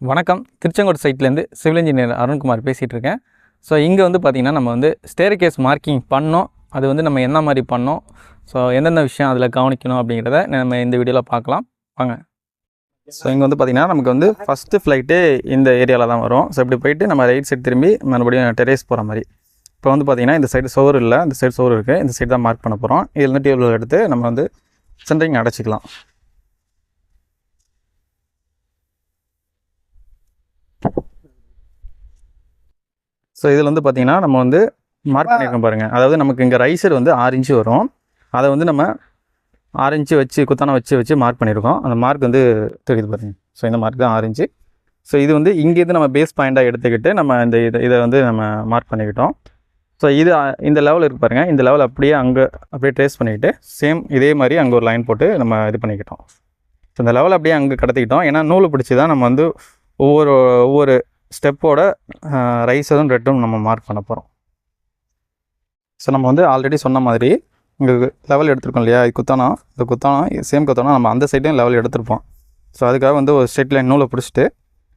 வணக்கம். திருச்செங்கோடு சைட்லேருந்து civil engineer Arunkumar பேசிகிட்டு இருக்கேன் ஸோ இங்கே வந்து பார்த்திங்கன்னா நம்ம வந்து ஸ்டேர் கேஸ் மார்க்கிங் பண்ணோம். அது வந்து நம்ம என்ன மாதிரி பண்ணோம்? ஸோ எந்தெந்த விஷயம் அதில் கவனிக்கணும் அப்படிங்கிறத நம்ம இந்த வீடியோவில் பார்க்கலாம். வாங்க. ஸோ இங்கே வந்து பார்த்திங்கன்னா நமக்கு வந்து ஃபஸ்ட்டு ஃப்ளைட்டு இந்த ஏரியாவில் தான் வரும். ஸோ இப்படி போயிட்டு நம்ம ரைட் சைடு திரும்பி மறுபடியும் டெரேஸ் போகிற மாதிரி. இப்போ வந்து பார்த்திங்கன்னா இந்த சைடு சோறு இல்லை. இந்த சைடு சோறு இருக்குது இந்த சைடு தான் மார்க் பண்ண போகிறோம். இதில் டேபிள் எடுத்து நம்ம வந்து சென்டரிங் அடைச்சிக்கலாம். ஸோ இதில் வந்து பார்த்தீங்கன்னா நம்ம வந்து மார்க் பண்ணியிருக்கோம் பாருங்கள் அதாவது நமக்கு இங்கே ரைசர் வந்து ஆறு இன்ச்சு வரும். அதை வந்து நம்ம ஆறு இன்ச்சு வச்சு குத்தான வச்சு வச்சு மார்க் பண்ணியிருக்கோம் அந்த மார்க் வந்து தெரியுது பாருங்க. ஸோ இந்த மார்க் தான் ஆறு இன்ச்சு ஸோ இது வந்து இங்கேருந்து நம்ம பேஸ் பாயிண்ட்டாக எடுத்துக்கிட்டு நம்ம இந்த இதை இதை வந்து நம்ம மார்க் பண்ணிக்கிட்டோம். ஸோ இது இந்த லெவல் இருக்கு பாருங்கள் இந்த லெவல் அப்படியே அங்கே அப்படியே ட்ரேஸ் பண்ணிக்கிட்டு சேம் இதே மாதிரி அங்கே ஒரு லைன் போட்டு நம்ம இது பண்ணிக்கிட்டோம். ஸோ இந்த லெவல் அப்படியே அங்கே கடத்திக்கிட்டோம். ஏன்னா நூல் பிடிச்சி தான் நம்ம வந்து ஒவ்வொரு ஒவ்வொரு ஸ்டெப்போட ரைஸரும் ரெட்டும் நம்ம மார்க் பண்ண போகிறோம் ஸோ நம்ம வந்து ஆல்ரெடி சொன்ன மாதிரி இங்கே லெவல் எடுத்திருக்கோம் இல்லையா? இது குத்தானா? இந்த குத்தானா? சேம் குத்தானா? நம்ம அந்த சைட்லேயும் லெவல் எடுத்திருப்போம். ஸோ அதுக்காக வந்து ஒரு ஸ்ட்ரெயிட் லைன் நூலை பிடிச்சிட்டு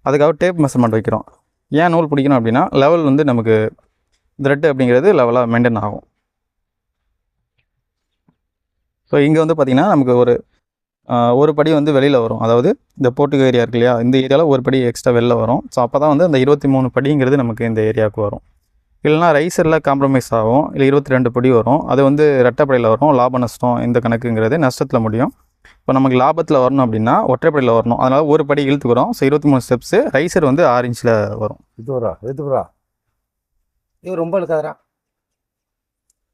அதுக்காக டேப் மெஷர்மெண்ட் வைக்கிறோம். ஏன் நூல் பிடிக்கணும் அப்படின்னா லெவல் வந்து நமக்கு த்ரெட் அப்படிங்கிறது லெவலாக மெயின்டைன் ஆகும். ஸோ இங்கே வந்து பார்த்திங்கன்னா நமக்கு ஒரு ஒரு படி வந்து வெளியில் வரும். அதாவது இந்த போர்ட்டுகோ ஏரியா இருக்கு இல்லையா? இந்த ஏரியாவில் ஒரு படி எக்ஸ்ட்ரா வெளில வரும். ஸோ அப்போ தான் வந்து அந்த இருபத்தி மூணு படிங்கிறது நமக்கு இந்த ஏரியாவுக்கு வரும். இல்லைனா ரைசரில் காம்ப்ரமைஸ் ஆகும். இல்லை இருபத்தி ரெண்டு படி வரும். அது வந்து ரெட்டைப்படையில் வரும். லாப நஷ்டம் இந்த கணக்குங்கிறது நஷ்டத்தில் முடியும். இப்போ நமக்கு லாபத்தில் வரணும் அப்படின்னா ஒற்றைப்படையில் வரணும். அதனால் ஒரு படி இழுத்துக்கிறோம். ஸோ இருபத்தி மூணு ஸ்டெப்ஸு ரைசர் வந்து இன்ச்சில் வரும். இது வரா இது வரா இது ரொம்ப இருக்காதரா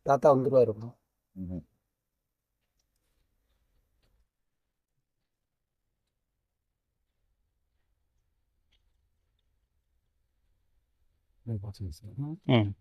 தாத்தா வந்துருவாரு. ம்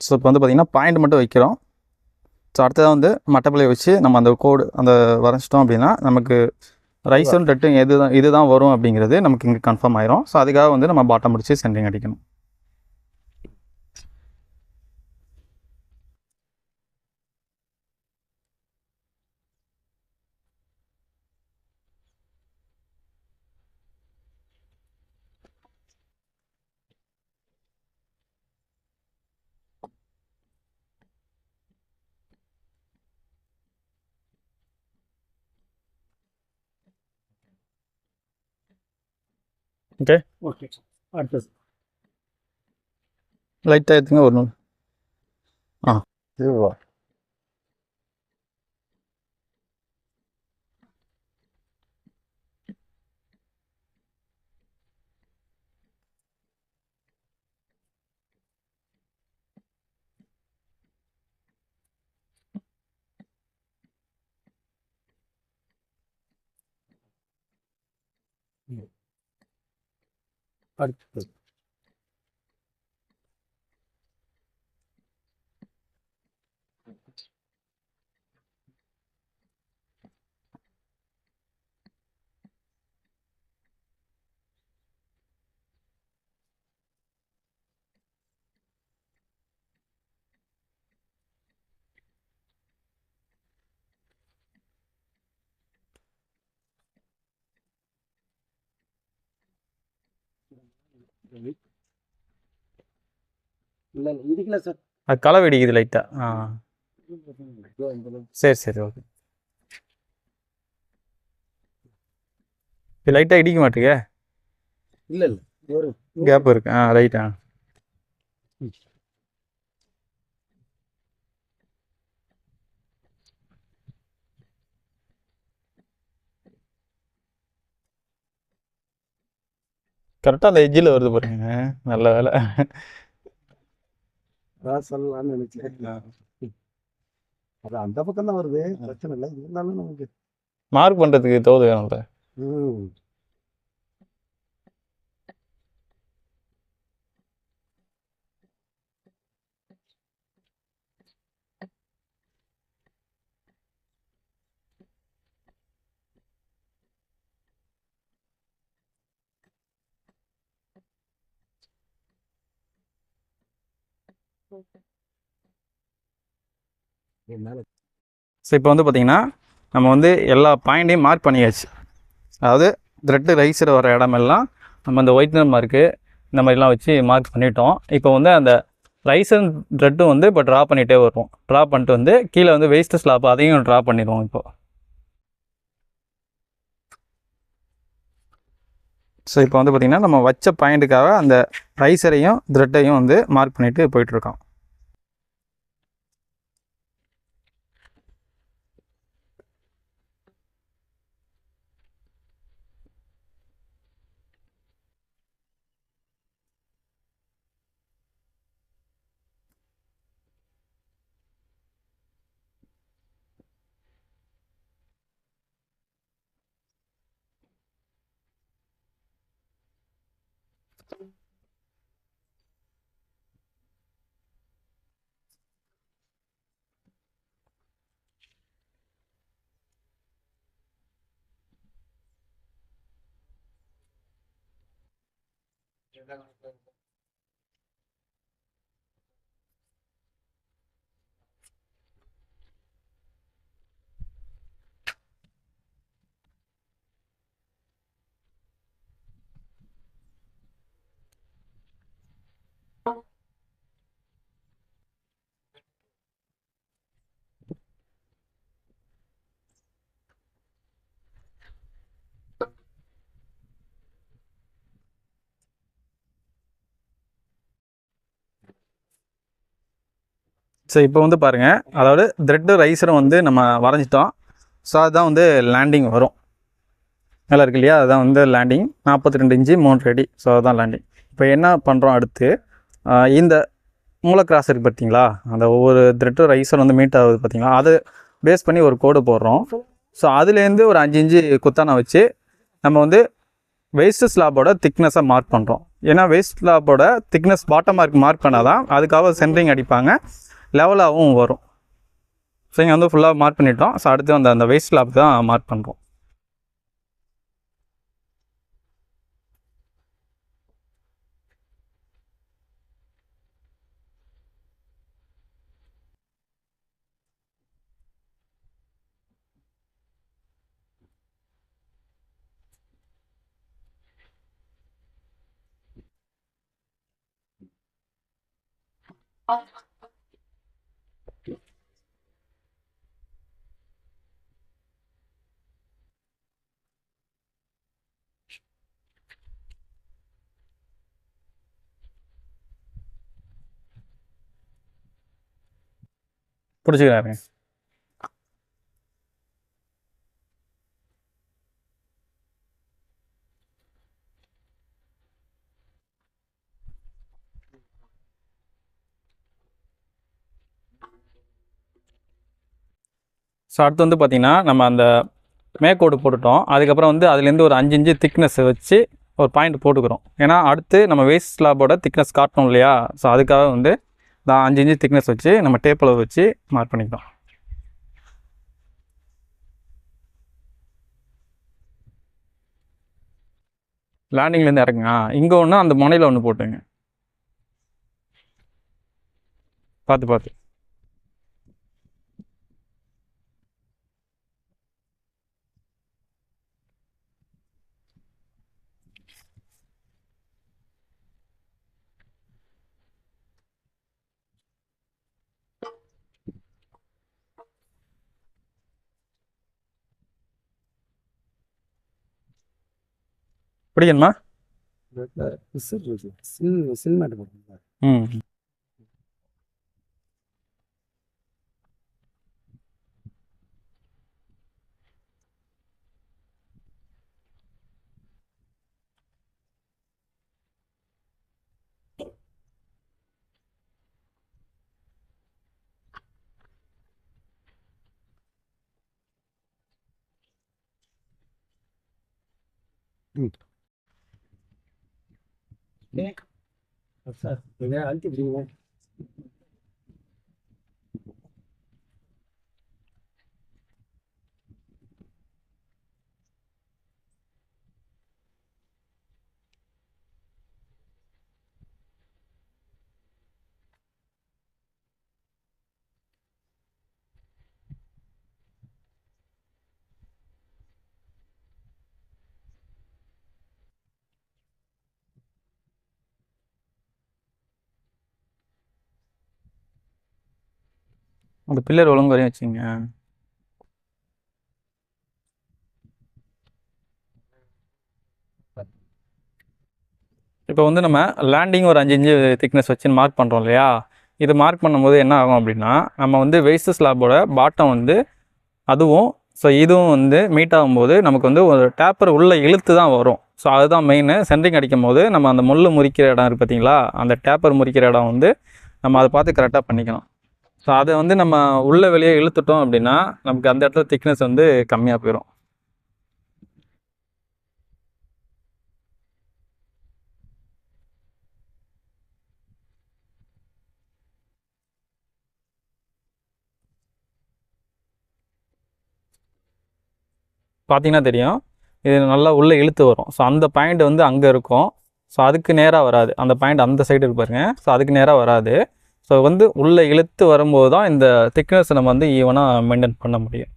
ஸோ இப்போ வந்து பார்த்திங்கன்னா பாயிண்ட் மட்டும் வைக்கிறோம் ஸோ அடுத்ததாக வந்து மட்டப்பிள்ளையை வச்சு நம்ம அந்த கோடு அந்த வரைஞ்சிட்டோம் அப்படின்னா நமக்கு ரைஸும் டெட்டும் எது தான் இதுதான் வரும் அப்படிங்கிறது நமக்கு இங்கே கன்ஃபார்ம் ஆயிரும். ஸோ அதுக்காக வந்து நம்ம பாட்டம் முடிச்சு சென்டிங் அடிக்கணும். ஓகே ஓகே அடுத்தது லைட்டாக எடுத்துங்க ஒரு நூல் இது வா அடுத்தது இல்ல இதுக்குல சார். அது களை வெடிக்குது லைட்டாக ஆ. சரி சரி ஓகே இது லைட்டாக இடிக்க மாட்டேங்க? இல்ல இல்ல. ஒரு கேப் இருக்கு. ஆ ரைட்டா கரெக்டாக அந்த எஜ்ஜில் வருது பாருங்க நல்ல வேலை. அதான் சொல்லலாம்னு நினைச்சேன். அது அந்த பக்கம் தான் வருது பிரச்சனை இல்லை. இருந்தாலும் நமக்கு மார்க் பண்ணுறதுக்கு தோது வேணும்ல. ம். ஸோ இப்போ வந்து பார்த்திங்கன்னா நம்ம வந்து எல்லா பாயிண்ட்டையும் மார்க் பண்ணியாச்சு. அதாவது த்ரெட்டு ரைஸர் வர இடமெல்லாம் நம்ம இந்த ஒயிட்னர் மார்க்கு இந்த மாதிரிலாம் வச்சு மார்க் பண்ணிட்டோம். இப்போ வந்து அந்த ரைஸர் த்ரெட்டும் வந்து இப்போ ட்ரா பண்ணிகிட்டே வருவோம். ட்ரா பண்ணிட்டு வந்து கீழே வந்து வேஸ்ட்டு ஸ்லாப் அதையும் ட்ரா பண்ணிடுவோம் இப்போ. ஸோ இப்போ வந்து பார்த்திங்கன்னா நம்ம வச்ச பாயிண்ட்டுக்காக அந்த ரைசரையும் த்ரெட்டையும் வந்து மார்க் பண்ணிட்டு போயிட்டுருக்கோம் Gracias. ஸோ இப்போ வந்து பாருங்கள் அதாவது த்ரெட்டு ரைஸரும் வந்து நம்ம வரைஞ்சிட்டோம். ஸோ அதுதான் வந்து லேண்டிங் வரும். நல்லா இருக்கு இல்லையா? அதுதான் வந்து லேண்டிங் நாற்பத்தி ரெண்டு இன்ச்சு மூணு அடி. ஸோ அதுதான் லேண்டிங் இப்போ என்ன பண்ணுறோம் அடுத்து? இந்த மூளை கிராஸ் இருக்குது பார்த்தீங்களா அந்த ஒவ்வொரு த்ரெட்டு ரைஸர் வந்து மீட் ஆகுது பார்த்தீங்களா அதை பேஸ் பண்ணி ஒரு கோடு போடுறோம். ஸோ அதுலேருந்து ஒரு அஞ்சு இன்ச்சு குத்தான வச்சு நம்ம வந்து வேஸ்ட் ஸ்லாபோட திக்னஸை மார்க் பண்ணுறோம் ஏன்னா வேஸ்ட் ஸ்லாபோட திக்னஸ் பாட்டம் மார்க் மார்க் பண்ணால் தான் அதுக்காக சென்ட்ரிங் அடிப்பாங்க. லெவலாகவும் வரும். ஸோ இங்கே வந்து ஃபுல்லாக மார்க் பண்ணிட்டோம். ஸோ அடுத்து அந்த அந்த வேஸ்ட் ஸ்லாப் தான் மார்க் பண்ணுறோம் பிடிச்சிக்கிறாருங்க ஸோ அடுத்து வந்து பார்த்திங்கன்னா நம்ம அந்த மேக்கோடு போட்டுட்டோம். அதுக்கப்புறம் வந்து அதுலேருந்து ஒரு அஞ்சு இன்ச்சு திக்னஸ் வச்சு ஒரு பாயிண்ட் போட்டுக்கிறோம். ஏன்னா அடுத்து நம்ம வேஸ்ட் ஸ்லாபோட திக்னஸ் காட்டணும் இல்லையா? ஸோ அதுக்காக வந்து நான் அஞ்சு இன்ச்சு திக்னஸ் வச்சு நம்ம டேப்பில் வச்சு மார்க் பண்ணிக்கலாம். லேண்டிங்லேருந்து இறங்குங்க இங்கே ஒன்று அந்த முனையில் ஒன்று போட்டுங்க. பார்த்து பார்த்து. பிடிக்கணுமா விசில் இருக்கு whistle whistle Okay? Anche prima. அந்த பில்லர் ஒழுங்கு வரையும் வச்சுங்க இப்போ வந்து நம்ம லேண்டிங் ஒரு அஞ்சு இன்ச்சு திக்னஸ் வச்சு மார்க் பண்ணுறோம் இல்லையா? இது மார்க் பண்ணும்போது என்ன ஆகும் அப்படின்னா நம்ம வந்து வேஸ்ட் ஸ்லாபோட பாட்டம் வந்து அதுவும் ஸோ இதுவும் வந்து மீட் ஆகும்போது நமக்கு வந்து ஒரு டேப்பர் உள்ள இழுத்து தான் வரும். ஸோ அதுதான் மெயின் சென்ட்ரிங் அடிக்கும் போது நம்ம அந்த முள் முறிக்கிற இடம் இருக்குது பார்த்தீங்களா அந்த டேப்பர் முறிக்கிற இடம் வந்து நம்ம அதை பார்த்து கரெக்டாக பண்ணிக்கணும் ஸோ அதை வந்து நம்ம உள்ளே வெளியே இழுத்துட்டோம் அப்படின்னா நமக்கு அந்த இடத்துல திக்னஸ் வந்து கம்மியாக போயிடும் பார்த்தீங்கன்னா தெரியும் இது நல்லா உள்ளே இழுத்து வரும். ஸோ அந்த பாயிண்ட் வந்து அங்கே இருக்கும். ஸோ அதுக்கு நேராக வராது. அந்த பாயிண்ட் அந்த சைடு இருப்பாருங்க ஸோ அதுக்கு நேராக வராது. ஸோ வந்து உள்ளே இழுத்து வரும்போது தான் இந்த திக்னஸ் நம்ம வந்து ஈவனாக மெயின்டைன் பண்ண முடியும்.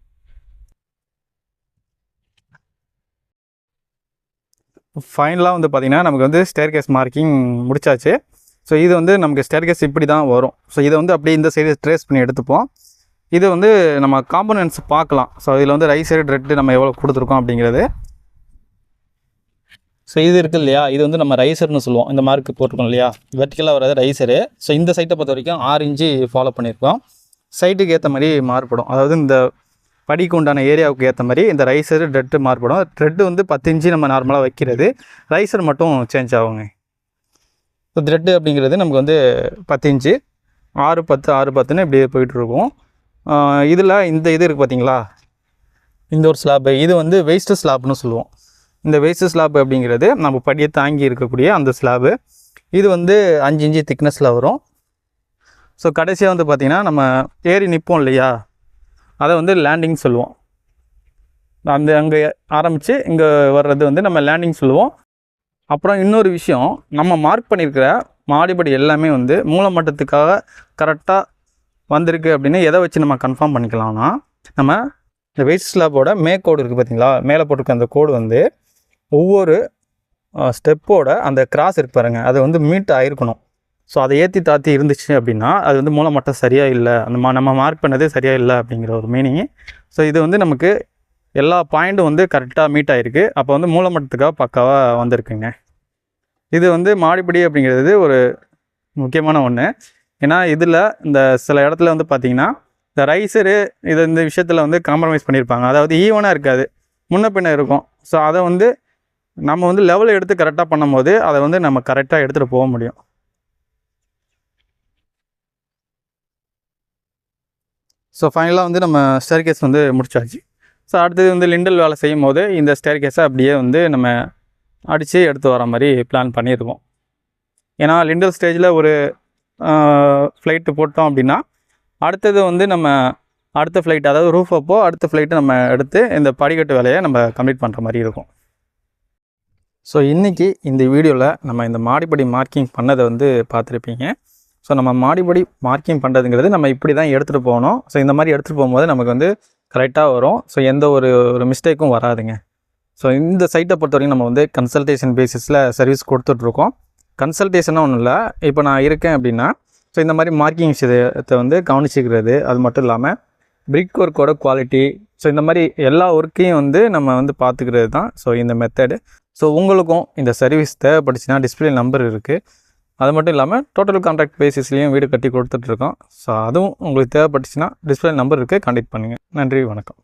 ஃபைனலாக வந்து பார்த்திங்கன்னா நமக்கு வந்து ஸ்டேர் கேஸ் மார்க்கிங் முடிச்சாச்சு. ஸோ இது வந்து நமக்கு ஸ்டேர் கேஸ் இப்படி தான் வரும். ஸோ இதை வந்து அப்படியே இந்த சைடு ட்ரேஸ் பண்ணி எடுத்துப்போம். இது வந்து நம்ம காம்பனன்ட்ஸ் பார்க்கலாம். ஸோ இதில் வந்து ரைஸ் சைடு ரெட்டு நம்ம எவ்வளோ கொடுத்துருக்கோம் அப்படிங்கிறது. ஸோ இது இருக்குது இல்லையா? இது வந்து நம்ம ரைசர்னு சொல்லுவோம். இந்த மார்க் போட்டிருக்கோம் இல்லையா? வெர்டிக்கலாக வராது ரைசரு ஸோ இந்த சைட்டை பொறுத்த வரைக்கும் ஆறு இன்ச்சு ஃபாலோ பண்ணியிருக்கோம். சைட்டுக்கு ஏற்ற மாதிரி மாறுபடும். அதாவது இந்த படிக்கு உண்டான ஏரியாவுக்கு ஏற்ற மாதிரி இந்த ரைசரு ட்ரெட்டு மாறுபடும். ட்ரெட்டு வந்து பத்து இன்ச்சு நம்ம நார்மலாக வைக்கிறது. ரைசர் மட்டும் சேஞ்ச் ஆகுங்க. ஸோ த்ரெட்டு அப்படிங்கிறது நமக்கு வந்து பத்து இன்ச்சு ஆறு பத்து ஆறு பத்துன்னு இப்படியே போயிட்டுருக்கும் இதில் இந்த இது இருக்குது பார்த்தீங்களா இந்த ஒரு ஸ்லாப்பு இது வந்து வேஸ்ட்டு ஸ்லாப்னு சொல்லுவோம். இந்த வேஸ்ட் ஸ்லாப் அப்படிங்கிறது நம்ம படியை தாங்கி இருக்கக்கூடிய அந்த ஸ்லாபு இது வந்து அஞ்சு இன்ச்சு திக்னஸில் வரும். ஸோ கடைசியாக வந்து பார்த்திங்கன்னா நம்ம ஏறி நிற்போம் இல்லையா? அதை வந்து லேண்டிங் சொல்லுவோம். அந்த அங்கே ஆரம்பித்து இங்கே வர்றது வந்து நம்ம லேண்டிங் சொல்லுவோம். அப்புறம் இன்னொரு விஷயம் நம்ம மார்க் பண்ணியிருக்கிற மாடிப்படி எல்லாமே வந்து மூலமட்டத்துக்காக கரெக்டாக வந்திருக்கு அப்படின்னு எதை வச்சு நம்ம கன்ஃபார்ம் பண்ணிக்கலாம்னா நம்ம இந்த வெயிட் ஸ்லாப்போட மே கோடு இருக்குது பார்த்தீங்களா மேலே போட்டிருக்க அந்த கோடு வந்து ஒவ்வொரு ஸ்டெப்போட அந்த கிராஸ் இருக்கு பாருங்க. அது வந்து மீட் ஆகிருக்கணும் ஸோ அதை ஏற்றி தாத்தி இருந்துச்சு அப்படின்னா அது வந்து மூலமட்டம் சரியாக இல்லை. அந்த மா நம்ம மார்க் பண்ணதே சரியாக இல்லை அப்படிங்கிற ஒரு மீனிங் ஸோ இது வந்து நமக்கு எல்லா பாயிண்ட்டும் வந்து கரெக்டாக மீட் ஆகிருக்கு அப்போ வந்து மூலமட்டத்துக்காக பக்காவாக வந்திருக்குங்க. இது வந்து மாடிப்படி அப்படிங்கிறது ஒரு முக்கியமான ஒன்று ஏன்னா இதில் இந்த சில இடத்துல வந்து பார்த்திங்கன்னா இந்த ரைஸரு இது இந்த விஷயத்தில் வந்து காம்ப்ரமைஸ் பண்ணியிருப்பாங்க அதாவது ஈவனாக இருக்காது. முன்ன பின்ன இருக்கும். ஸோ அதை வந்து நம்ம வந்து லெவல் எடுத்து கரெக்டாக பண்ணும்போது அதை வந்து நம்ம கரெக்டாக எடுத்துகிட்டு போக முடியும். ஸோ ஃபைனலாக வந்து நம்ம ஸ்டேர் கேஸ் வந்து முடிச்சாச்சு. ஸோ அடுத்தது வந்து லிண்டல் வேலை செய்யும் போது இந்த ஸ்டேர் கேஸை அப்படியே வந்து நம்ம அடித்து எடுத்து வர மாதிரி பிளான் பண்ணிடுவோம் ஏன்னா லிண்டல் ஸ்டேஜில் ஒரு ஃப்ளைட்டு போட்டோம் அப்படின்னா அடுத்தது வந்து நம்ம அடுத்த ஃப்ளைட் அதாவது ரூஃப் அப்போ அடுத்த ஃப்ளைட்டு நம்ம எடுத்து இந்த படிக்கட்டு வேலையை நம்ம கம்ப்ளீட் பண்ணுற மாதிரி இருக்கும். ஸோ இன்றைக்கி இந்த வீடியோவில் நம்ம இந்த மாடிப்படி மார்க்கிங் பண்ணதை வந்து பார்த்துருப்பீங்க. ஸோ நம்ம மாடிப்படி மார்க்கிங் பண்ணுறதுங்கிறது நம்ம இப்படி தான் எடுத்துகிட்டு போகணும். ஸோ இந்த மாதிரி எடுத்துகிட்டு போகும்போது நமக்கு வந்து கரெக்டாக வரும். ஸோ எந்த ஒரு ஒரு மிஸ்டேக்கும் வராதுங்க. ஸோ இந்த சைட்டை பொறுத்த வரைக்கும் நம்ம வந்து கன்சல்டேஷன் பேசிஸில் சர்வீஸ் கொடுத்துட்ருக்கோம். கன்சல்டேஷனாக ஒன்றும் இல்லை. இப்போ நான் இருக்கேன் அப்படின்னா ஸோ இந்த மாதிரி மார்க்கிங் விஷயத்தை வந்து கவனிச்சிக்கிறது அது மட்டும் இல்லாமல் பிரிக் ஒர்க்கோட குவாலிட்டி ஸோ இந்த மாதிரி எல்லா ஒர்க்கையும் வந்து நம்ம வந்து பார்த்துக்கிறது தான் ஸோ இந்த மெத்தடு ஸோ உங்களுக்கும் இந்த சர்வீஸ் தேவைப்பட்டுச்சுன்னா டிஸ்பிளே நம்பர் இருக்குது அது மட்டும் இல்லாமல் டோட்டல் கான்ட்ராக்ட் பேசிஸ்லேயும் வீடு கட்டி கொடுத்துட்ருக்கோம் ஸோ அதுவும் உங்களுக்கு தேவைப்பட்டுச்சுன்னா டிஸ்பிளே நம்பர் இருக்குது கான்டாக்ட் பண்ணுங்கள் நன்றி வணக்கம்.